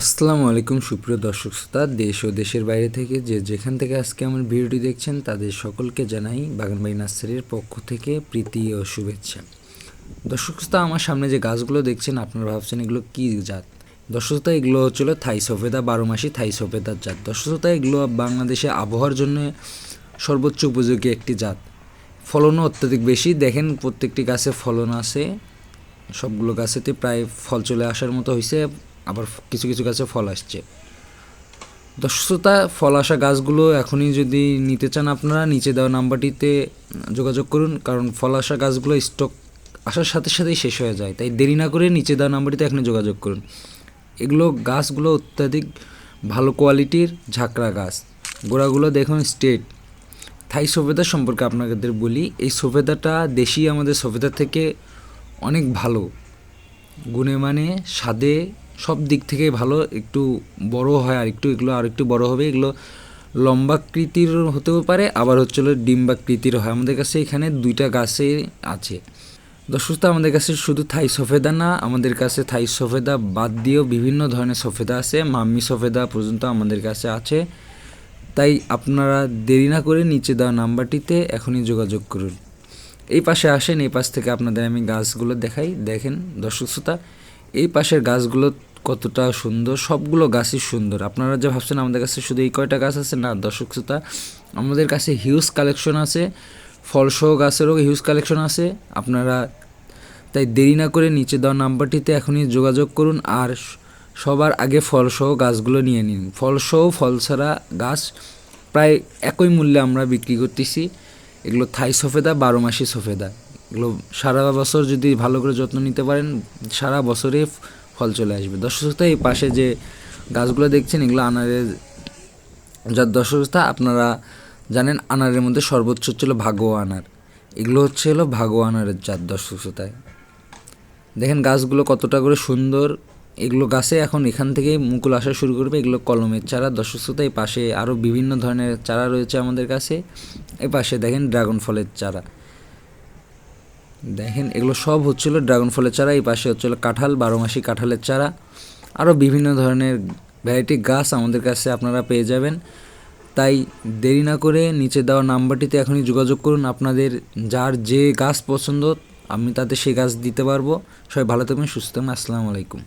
আসসালামু আলাইকুম, সুপ্রিয় দর্শক শ্রোতা। দেশ ও দেশের বাইরে থেকে যে যেখান থেকে আজকে আমার ভিডিওটি দেখছেন, তাদের সকলকে জানাই বাগানবাড়ি নার্সারির পক্ষ থেকে প্রীতি ও শুভেচ্ছা। দর্শক শ্রোতা, আমার সামনে যে গাছগুলো দেখছেন, আপনারা ভাবছেন এগুলো কী জাত? দর্শক শ্রোতা, এগুলো হচ্ছিল থাই সফেদা বারো মাসি থাই সফেদার জাত। দর্শক শ্রোতা, এগুলো বাংলাদেশে আবহাওয়ার জন্য সর্বোচ্চ উপযোগী একটি জাত। ফলনও অত্যাধিক বেশি। দেখেন, প্রত্যেকটি গাছে ফলন আছে। সবগুলো গাছেতে প্রায় ফল চলে আসার মতো হয়েছে আবার কিছু কিছু গাছে ফল আসছে। দর্শকতা ফল আসা গাছগুলো এখনই যদি নিতে চান আপনারা, নিচে দেওয়া নাম্বারটিতে যোগাযোগ করুন, কারণ ফল আসা গাছগুলো স্টক আসার সাথে সাথেই শেষ হয়ে যায়। তাই দেরি না করে নিচে দেওয়া নাম্বারটিতে এখনই যোগাযোগ করুন। এগুলো গাছগুলো অত্যাধিক ভালো কোয়ালিটির ঝাঁকড়া গাছ। গোড়াগুলো দেখুন স্টেট থাই সফেদা সম্পর্কে আপনাদের বলি, এই সফেদাটা দেশি, আমাদের সফেদা থেকে অনেক ভালো। গুণে মানে স্বাদে সব দিক থেকে ভালো, একটু বড় হয় আর একটু, এগুলো আর একটু বড় হবে। এগুলো লম্বাকৃতির হতেও পারে, আবার হচ্ছে ডিম্বাকৃতির হয়। আমাদের কাছে এখানে দুইটা গাছে আছে। দর্শক, আমাদের কাছে শুধু থাই সফেদা না, আমাদের কাছে থাই সফেদা বাদ দিয়েও বিভিন্ন ধরনের সফেদা আছে। মাম্মি সফেদা পর্যন্ত আমাদের কাছে আছে। তাই আপনারা দেরি না করে নিচে দেওয়া নাম্বারটিতে এখনই যোগাযোগ করুন। এই পাশে আসেন, এই পাশ থেকে আপনাদের আমি গাছগুলো দেখাই। দেখেন, দর্শক, শ্রোতা এই পাশের গাছগুলো কতটা সুন্দর? সবগুলো গাছই সুন্দর। আপনারা যে ভাবছেন আমাদের কাছে শুধু এই কয়টা গাছ আছে, না, দর্শক শ্রোতা, আমাদের কাছে হিউজ কালেকশন আছে, ফলসহ গাছেরও হিউজ কালেকশন আছে। আপনারা তাই দেরি না করে নিচে দেওয়া নাম্বারটিতে এখনই যোগাযোগ করুন আর সবার আগে ফলসহ গাছগুলো নিয়ে নিন। ফলসহ ফল ছাড়া গাছ প্রায় একই মূল্যে আমরা বিক্রি করতেছি। এগুলো থাই সফেদা, বারো মাসি সফেদা। এগুলো সারা বছর যদি ভালো করে যত্ন নিতে পারেন, সারা বছরে ফল চলে আসবে। দর্শকতা এই পাশে যে গাছগুলো দেখছেন, এগুলো আনারের যার দর্শকতা, আপনারা জানেন আনারের মধ্যে সর্বোচ্চ হচ্ছিল ভাগো আনার। এগুলো হচ্ছে হলো ভাগো আনারের জাত দর্শকতায়। দেখেন গাছগুলো কতটা করে সুন্দর। এগুলো গাছে এখন এখান থেকে মুকুল আসা শুরু করবে। এগুলো কলমের চারা। দর্শকতা এই পাশে আরও বিভিন্ন ধরনের চারা রয়েছে আমাদের কাছে। এ পাশে দেখেন ড্রাগন ফলের চারা। দেখেন, এগুলো সব হচ্ছিল ড্রাগন ফলের চারা, এই পাশে হচ্ছিল কাঁঠাল, বারো মাসি কাঁঠালের চারা। আরও বিভিন্ন ধরনের ভ্যারাইটি গাছ আমাদের কাছে আপনারা পেয়ে যাবেন। তাই দেরি না করে নিচে দেওয়া নাম্বারটিতে এখনই যোগাযোগ করুন। আপনাদের যার যে গাছ পছন্দ, আমি তাতে সেই গাছ দিতে পারব। সবাই ভালো থাকবেন, সুস্থ থাকবেন। আসসালামু আলাইকুম।